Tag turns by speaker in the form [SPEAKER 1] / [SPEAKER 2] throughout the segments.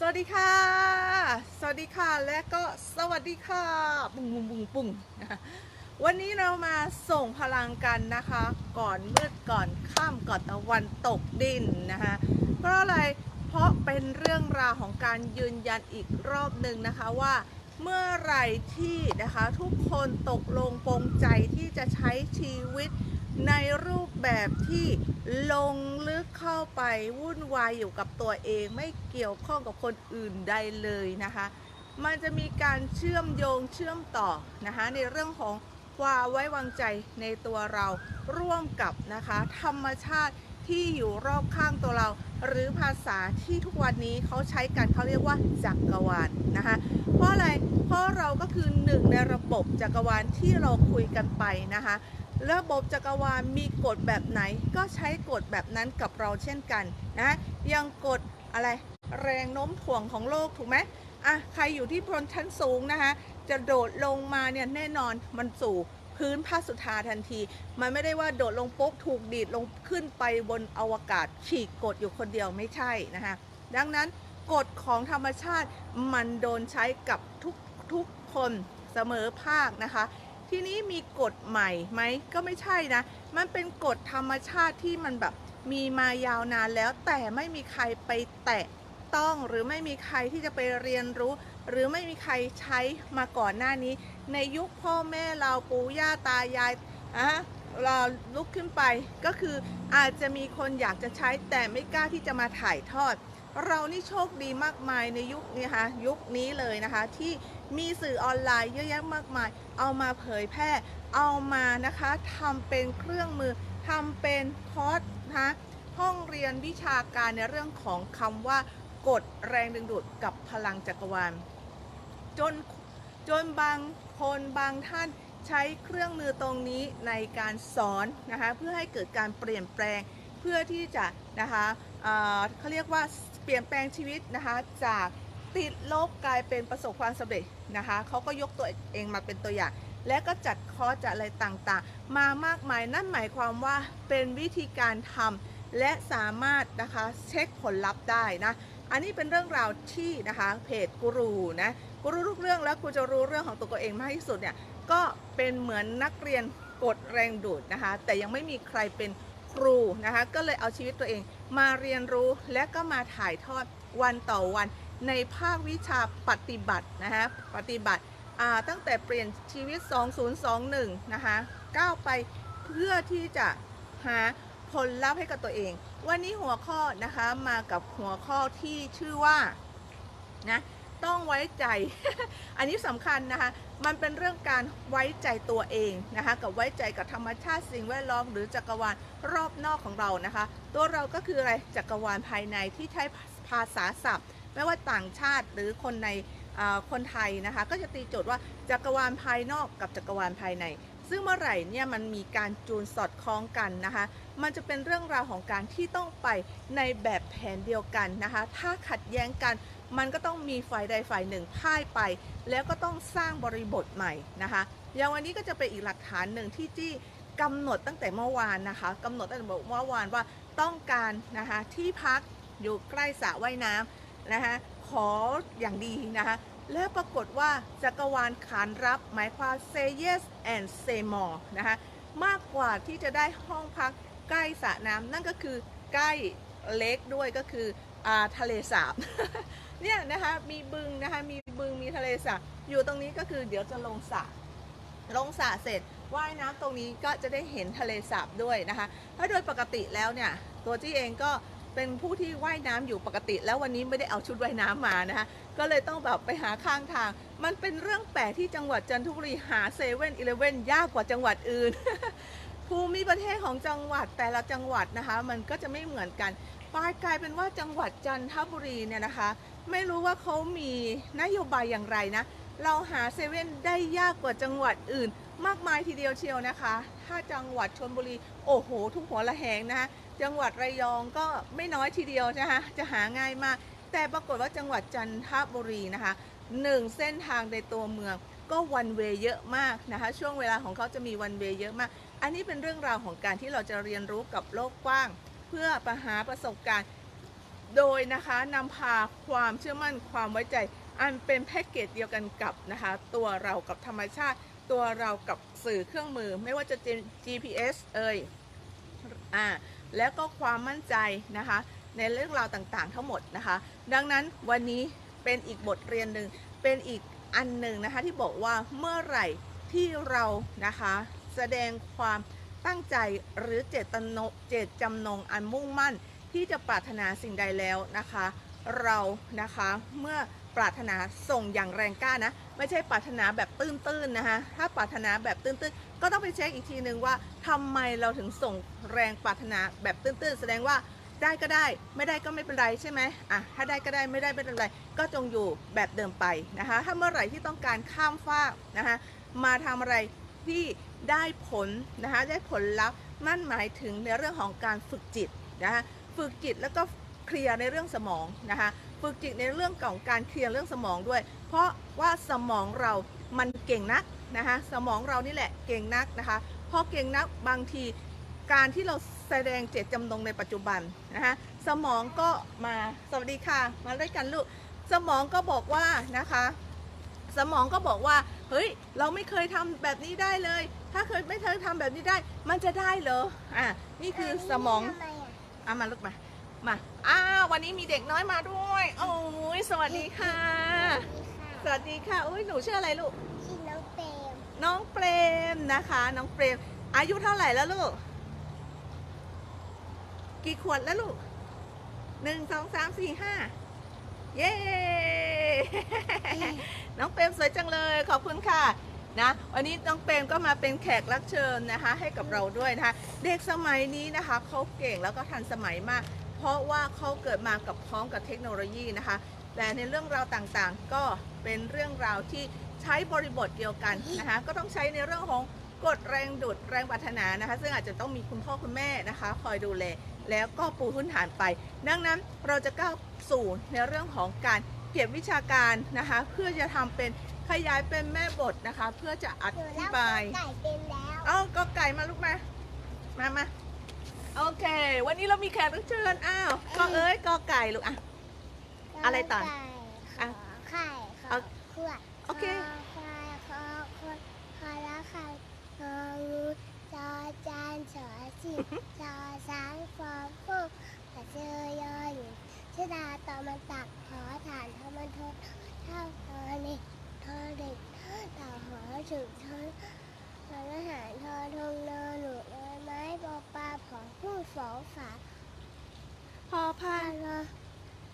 [SPEAKER 1] สวัสดีค่ะ สวัสดีค่ะและก็สวัสดีค่ะ ปุ้งปุ้งปุ้งปุ้งวันนี้เรามาส่งพลังกันนะคะ ก่อนมืดก่อนค่ำก่อนตะวันตกดินนะคะเพราะอะไรเพราะเป็นเรื่องราวของการยืนยันอีกรอบหนึ่งนะคะว่าเมื่อไหร่ที่นะคะทุกคนตกลงปรงใจที่จะใช้ชีวิต ในรูปแบบที่ลงลึกเข้าไปวุ่นวายอยู่กับตัวเองไม่เกี่ยวข้องกับคนอื่นใดเลยนะคะ มันจะมีการเชื่อมโยงเชื่อมต่อนะคะในเรื่องของความไว้วางใจในตัวเราร่วมกับนะคะธรรมชาติที่อยู่รอบข้างตัวเรา หรือภาษาที่ทุกวันนี้เขาใช้กันเขาเรียกว่าจักรวาลนะคะเพราะอะไรเพราะเราก็คือหนึ่งในระบบจักรวาลที่เราคุยกันไปนะคะ ระบบจักรวาลมีกฎแบบไหน ก็ใช้กฎแบบนั้นกับเราเช่นกันนะยังกฎอะไรแรงโน้มถ่วงของโลกถูกไหมอะใครอยู่ที่บนชั้นสูงนะคะ จะโดดลงมาเนี่ยแน่นอนมันสู่พื้นภาสุธาทันที มันไม่ได้ว่าโดดลงปุ๊บถูกดีดลงขึ้นไปบนอวกาศฉีกกฎอยู่คนเดียวไม่ใช่นะคะดังนั้นกฎของธรรมชาติมันโดนใช้กับทุกทุกคนเสมอภาคนะคะ ทีนี้มีกฎใหม่ไหมก็ไม่ใช่นะ มันเป็นกฎธรรมชาติที่มันแบบมีมายาวนานแล้ว แต่ไม่มีใครไปแตะต้อง หรือไม่มีใครที่จะไปเรียนรู้ หรือไม่มีใครใช้มาก่อนหน้านี้ ในยุคพ่อแม่เราปู่ย่าตายายอะเราลุกขึ้นไปก็คืออาจจะมีคนอยากจะใช้แต่ไม่กล้าที่จะมาถ่ายทอด เรานี่โชคดีมากมายในยุคนี้นะคะยุคนี้เลยนะคะที่ มีสื่อออนไลน์เยอะแยะมากมาย เอามาเผยแพร่ เอามานะคะทำเป็นเครื่องมือทำเป็นคอร์สนะคะห้องเรียนวิชาการในเรื่องของคำว่ากฎแรงดึงดูดกับพลังจักรวาลจนจนบางคนบางท่านใช้เครื่องมือตรงนี้ในการสอนนะคะเพื่อให้เกิดการเปลี่ยนแปลงเพื่อที่จะนะคะเเขาเรียกว่าเปลี่ยนแปลงชีวิตนะคะจาก ติดลบกลายเป็นประสบความสำเร็จนะคะเขาก็ยกตัวเองมาเป็นตัวอย่าง และก็จัดคอร์สจัดอะไรต่างๆ มามากมายนั่นหมายความว่าเป็นวิธีการทำและสามารถนะคะเช็คผลลัพธ์ได้นะ อันนี้เป็นเรื่องราวที่นะคะเพจกูรูนะกูรู้ทุกเรื่องแล้วกูจะรู้เรื่องของตัวเองมากที่สุดเนี่ยก็เป็นเหมือนนักเรียนกดแรงดูดนะคะ แต่ยังไม่มีใครเป็นครูนะคะ ก็เลยเอาชีวิตตัวเองมาเรียนรู้และก็มาถ่ายทอดวันต่อวัน ในภาควิชาปฏิบัตินะคะปฏิบัติตั้งแต่เปลี่ยนชีวิต 2021 นะคะก้าวไปเพื่อที่จะหาผลลัพธ์ให้กับตัวเอง วันนี้หัวข้อนะคะมากับหัวข้อที่ชื่อว่านะต้องไว้ใจ อันนี้สำคัญนะคะ มันเป็นเรื่องการไว้ใจตัวเองนะคะ กับไว้ใจกับธรรมชาติสิ่งแวดล้อมหรือจักรวาลรอบนอกของเรานะคะ ตัวเราก็คืออะไรจักรวาลภายในที่ใช้ภาษาศัพท์ ไม่ว่าต่างชาติหรือคนในคนไทยนะคะ ก็จะตีโจทย์ว่าจักรวาลภายนอกกับจักรวาลภายใน ซึ่งเมื่อไหร่เนี่ยมันมีการจูนสอดคล้องกันนะคะ มันจะเป็นเรื่องราวของการที่ต้องไปในแบบแผนเดียวกันนะคะ ถ้าขัดแย้งกันมันก็ต้องมีฝ่ายใดฝ่ายหนึ่งพ่ายไป แล้วก็ต้องสร้างบริบทใหม่นะคะอย่างวันนี้ก็จะเป็นอีกหลักฐานหนึ่งที่จี้กำหนดตั้งแต่เมื่อวานนะคะกำหนดตั้งแต่เมื่อวานว่าต้องการนะคะที่พักอยู่ใกล้สระว่ายน้ำ นะคะขออย่างดีนะคะแล้วปรากฏว่าจักรวาลขานรับหมายความ say yes and say more นะคะมากกว่าที่จะได้ห้องพักใกล้สระน้ำนั่นก็คือใกล้เล็กด้วยก็คืออาทะเลสาบเนี่ยนะคะมีบึงนะคะมีบึงมีทะเลสาบอยู่ตรงนี้ก็คือเดี๋ยวจะลงสระลงสระเสร็จว่ายน้ำตรงนี้ก็จะได้เห็นทะเลสาบด้วยนะคะถ้าโดยปกติแล้วเนี่ยตัวจี้เองก็ เป็นผู้ที่ว่ายน้ำอยู่ปกติ แล้ววันนี้ไม่ได้เอาชุดว่ายน้ำมานะคะก็เลยต้องแบบไปหาข้างทาง มันเป็นเรื่องแปลกที่จังหวัดจันทบุรีหาเซเว่นอีเลเว่นยากกว่าจังหวัดอื่น ภูมิประเทศของจังหวัดแต่ละจังหวัดนะคะ มันก็จะไม่เหมือนกันกลายกลายเป็นว่าจังหวัดจันทบุรีเนี่ยนะคะ ไม่รู้ว่าเขามีนโยบายอย่างไรนะ เราหาเซเว่นได้ยากกว่าจังหวัดอื่น มากมายทีเดียวเชียวนะคะ ถ้าจังหวัดชนบุรี โอ้โห ทุกหัวละแหงนะะ จังหวัดระยองก็ไม่น้อยทีเดียวนะคะจะหาง่ายมาก แต่ปรากฏว่าจังหวัดจันทบุรีนะคะหนึ่งเส้นทางในตัวเมืองก็วันเวเยอะมากนะคะช่วงเวลาของเขาจะมีวันเวเยอะมาก อันนี้เป็นเรื่องราวของการที่เราจะเรียนรู้กับโลกกว้าง เพื่อประหาประสบการณ์ โดยนะคะนำพาความเชื่อมั่นความไว้ใจ อันเป็นแพ็กเกจเดียวกันกับนะคะตัวเรากับธรรมชาติ ตัวเรากับสื่อเครื่องมือ ไม่ว่าจะเป็น GPS เอ่ยอ่า แล้วก็ความมั่นใจนะคะ ในเรื่องราวต่างๆ ทั้งหมดนะคะ ดังนั้นวันนี้เป็นอีกบทเรียนหนึ่งเป็นอีกอันหนึ่งนะคะที่บอกว่าเมื่อไหร่ที่เรานะคะแสดงความตั้งใจหรือเจตนเจตจำนงอันมุ่งมั่นที่จะปรารถนาสิ่งใดแล้วนะคะ เรานะคะเมื่อ ปรารถนาส่งอย่างแรงกล้านะ ไม่ใช่ปรารถนาแบบตื้นๆนะคะถ้าปรารถนาแบบตื้นๆ ก็ต้องไปเช็คอีกทีหนึ่งว่าทำไมเราถึงส่งแรงปรารถนาแบบตื้นๆ แสดงว่าได้ก็ได้ไม่ได้ก็ไม่เป็นไรใช่ไหมอะถ้าได้ก็ได้ไม่ได้ไม่เป็นไร ก็จงอยู่แบบเดิมไปนะคะ ถ้าเมื่อไหร่ที่ต้องการข้ามฟากนะคะมาทำอะไรที่ได้ผลนะคะได้ผลลัพธ์นั่นหมายถึงในเรื่องของการฝึกจิตนะคะฝึกจิตแล้วก็ เคลียร์ในเรื่องสมองนะคะฝึกจิตในเรื่องของการเคลียร์เรื่องสมองด้วย เพราะว่าสมองเรามันเก่งนักนะคะสมองเรานี่แหละเก่งนักนะคะพอเก่งนักบางทีการที่เราแสดงเจตจำนงในปัจจุบันนะคะสมองก็มาสวัสดีค่ะมาด้วยกันลูกสมองก็บอกว่านะคะสมองก็บอกว่าเฮ้ยเราไม่เคยทำแบบนี้ได้เลย ถ้าเคยไม่เคยทำแบบนี้ได้ มันจะได้เหรออะนี่คือสมอง
[SPEAKER 2] ทำไมอะ
[SPEAKER 1] อะมาลูกมา มา อ้าว วันนี้มีเด็กน้อยมาด้วย โอ้ย สวัสดีค่ะ สวัสดีค่ะโอ้ยหนูชื่ออะไรลูก
[SPEAKER 2] ชื่อน้องเปรม
[SPEAKER 1] น้องเปรมนะคะ น้องเปรม อายุเท่าไหร่แล้วลูก กี่ขวดแล้วลูกหนึ่งสองสามสี่ห้า เย้ น้องเปรมสวยจังเลย ขอบคุณค่ะนะวันนี้น้องเปรมก็มาเป็นแขกรับเชิญนะคะ ให้กับเราด้วยนะคะ เด็กสมัยนี้นะคะเขาเก่งแล้วก็ทันสมัยมาก เพราะว่าเขาเกิดมากับพร้อมกับเทคโนโลยีนะคะ แต่ในเรื่องราวต่างๆ ก็เป็นเรื่องราวที่ใช้บริบทเดียวกันนะคะ ก็ต้องใช้ในเรื่องของกฎแรงดูดแรงปรารถนานะคะ ซึ่งอาจจะต้องมีคุณพ่อคุณแม่นะคะ คอยดูแลแล้วก็ปูพื้นฐานไป ดังนั้นเราจะก้าวสู่ในเรื่องของการเก็บวิชาการนะคะ เพื่อจะทำเป็นขยายเป็นแม่บทนะคะ เพื่อจะอ
[SPEAKER 2] หนู
[SPEAKER 1] ธิ
[SPEAKER 2] เล่า
[SPEAKER 1] บาย
[SPEAKER 2] ไก่เป็นแล้ว
[SPEAKER 1] เอาก็ไก่มาลูกมา มามา โอเค วันนี้เรามีแขกรับเชิญอ้าวก็เอ้ยก็ไก่ลูกอะ อะไรต่อ
[SPEAKER 2] ไก่
[SPEAKER 1] อะ
[SPEAKER 2] ขอไข่ข
[SPEAKER 1] เอา
[SPEAKER 2] อขวด
[SPEAKER 1] โอเค
[SPEAKER 2] ขควายขอคนขอละไข่ของูจอจานสอสิบจอสางฟอฟูกระเจอยอหญิงชดาตอมันตักขอฐานทอมันทดเท่าเธอเล็กเธอเด็กต่อหอถึงเธอทานอาหารทอทงนอนหนูน้อยไม้ปอปลาผอผู้ฝอฝา
[SPEAKER 1] พอพา
[SPEAKER 2] พาน น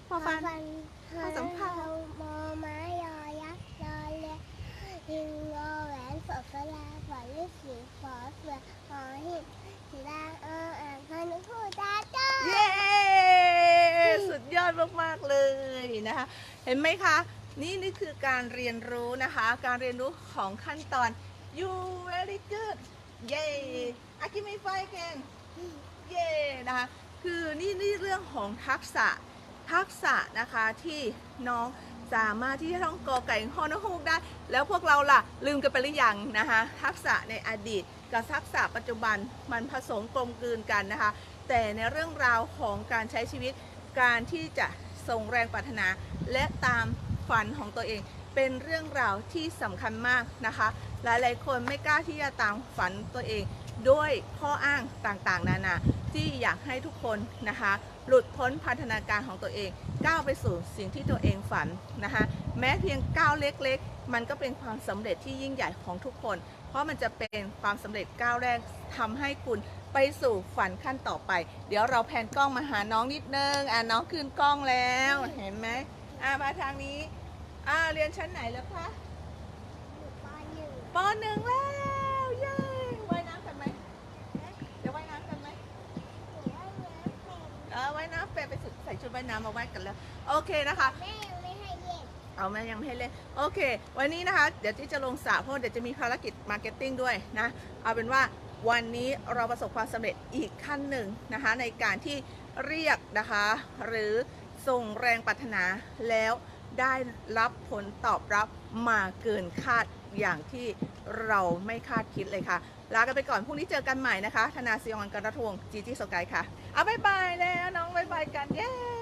[SPEAKER 1] พอ ฟัน
[SPEAKER 2] พอสำเภามอไม้ยอยักษ์ยอเรือยิงงอแหวนฝอฟลาฝอลิสีฝอเสือฝอหิบสีดาเอออ่างพานุพูดาจ้า
[SPEAKER 1] เย้สุดยอดมากๆเลยนะคะ เห็นไหมคะ นี่นี่คือการเรียนรู้นะคะ การเรียนรู้ของขั้นตอน you very good เย้อากิมิไฟแกันเย้นะคะ คือนี่นี่เรื่องของทักษะ ทักษะนะคะที่น้องสามารถที่จะท่องกอไก่ฮอนฮูกได้ แล้วพวกเราล่ะลืมกันไปหรือยังนะคะ ทักษะในอดีตกับทักษะปัจจุบันมันผสมกลมกลืนกันนะคะ แต่ในเรื่องราวของการใช้ชีวิตการที่จะส่งแรงปรารถนา และตามฝันของตัวเอง เป็นเรื่องราวที่สำคัญมากนะคะ หลายๆ คนไม่กล้าที่จะตามฝันตัวเอง ด้วยข้ออ้างต่างๆ นานาที่อยากให้ทุกคนนะคะ หลุดพ้นพัฒนาการของตัวเอง ก้าวไปสู่สิ่งที่ตัวเองฝันนะคะ แม้เพียงก้าวเล็กๆ มันก็เป็นความสำเร็จที่ยิ่งใหญ่ของทุกคน เพราะมันจะเป็นความสำเร็จก้าวแรกทำให้คุณไปสู่ฝันขั้นต่อไป เดี๋ยวเราแพนกล้องมาหาน้องนิดนึง อะน้องขึ้นกล้องแล้ว เห็นไหมอะมาทางนี้ อ่าเรียนชั้นไหนแล้วคะ
[SPEAKER 2] อยู่ปหนึ่ง
[SPEAKER 1] ปหนึ่งแล้ว เย้ว่ายน้ำกันไหมเดี๋ยวว่ายน้ำกันไหม
[SPEAKER 2] หนูว่าเนื้อ เค็ม
[SPEAKER 1] เออว่ายน้ำไปไปสุดใส่ชุดว่ายน้ำมาว่ายกันแล้ว โอเคนะคะ
[SPEAKER 2] แม่ยังไม่ให้เย็น
[SPEAKER 1] เอาแม่ยังไม่ให้เล่น โอเค วันนี้นะคะ เดี๋ยวที่จะลงสระเพราะเดี๋ยวจะมีภารกิจมาร์เก็ตติ้งด้วยนะ เอาเป็นว่าวันนี้เราประสบความสำเร็จอีกขั้นหนึ่งนะคะ ในการที่เรียกนะคะ หรือส่งแรงปรารถนาแล้วได้รับผลตอบรับมาเกินคาดอย่างที่เราไม่คาดคิดเลยค่ะ ลากันไปก่อนพรุ่งนี้เจอกันใหม่นะคะ ธนาซีออนการะทวงจีจีสกายค่ะ เอาบายบายแล้วน้องบายบายกันเย้